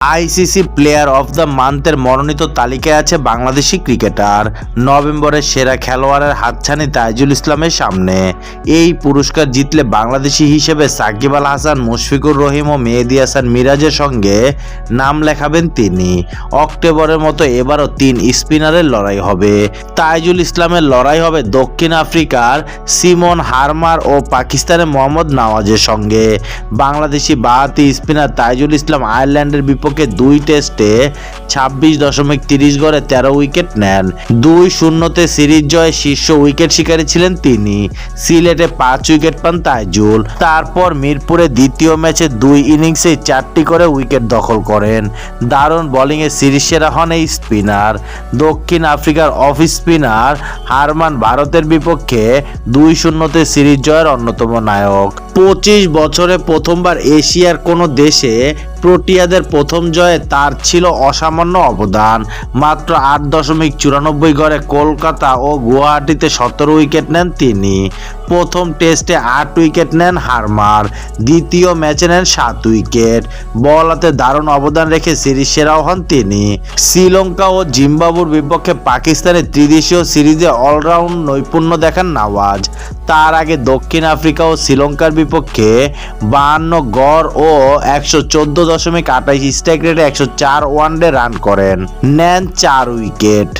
ICC player of the মান্থের মনোনীত তালিকায় আছে বাংলাদেশি ক্রিকেটার। নভেম্বরের সেরা খেলোয়াড়ের হাতছানি তাইজুল ইসলামের সামনে। এই পুরস্কার জিতলে বাংলাদেশি হিসেবে সাকিব আল হাসান, মুশফিকুর রহিম ও মেহেদি হাসান মিরাজের সঙ্গে নাম লেখাবেন তিনি। অক্টোবরের মতো এবারও তিন স্পিনারের লড়াই হবে। তাইজুল ইসলামের লড়াই হবে দক্ষিণ আফ্রিকার সিমন হারমার ও পাকিস্তানের মোহাম্মদ নওয়াজের সঙ্গে। বাংলাদেশি বাহাতি স্পিনার তাইজুল ইসলাম আয়ারল্যান্ডের বিপক্ষে দুই টেস্টে ছাব্বিশ দশমিক তিরিশ গড়ে তেরো উইকেট নেন। দুই শূন্যতে সিরিজ জয়ে শীর্ষ উইকেট শিকারী ছিলেন তিনি। সিলেটে পাঁচ উইকেট পান তাইজুল। তারপর মিরপুরে দ্বিতীয় ম্যাচে দুই ইনিংসে চারটি করে উইকেট দখল করেন। দারুণ বোলিংয়ে সিরিজ সেরা হন এই স্পিনার। দক্ষিণ আফ্রিকার অফ স্পিনার হারমান ভারতের বিপক্ষে দুই শূন্যতে সিরিজ জয়ের অন্যতম নায়ক। পঁচিশ বছরে প্রথমবার এশিয়ার কোনো দেশে প্রোটিয়াদের প্রথম জয়ে তার ছিল অসামান্য অবদান। মাত্র আট দশমিক চুরানব্বই গড়ে কলকাতা ও গুয়াহাটিতে সতেরো উইকেট নেন তিনি। প্রথম টেস্টে আট উইকেট নেন হারমার, দ্বিতীয় ম্যাচে নেন সাত উইকেট। বল হাতে দারুণ অবদান রেখে সিরিজ সেরাও হন তিনি। শ্রীলঙ্কা ও জিম্বাবুর বিপক্ষে পাকিস্তানের ত্রিদেশীয় সিরিজে অলরাউন্ড নৈপুণ্য দেখান নওয়াজ। তার আগে দক্ষিণ আফ্রিকা ও শ্রীলঙ্কার বিপক্ষে বাহান্ন গড় ও একশো চোদ্দ দশমিক আঠাইশ স্ট্রাইক রেটে একশো চার ওয়ানডে রান করেন। নেন চার উইকেট।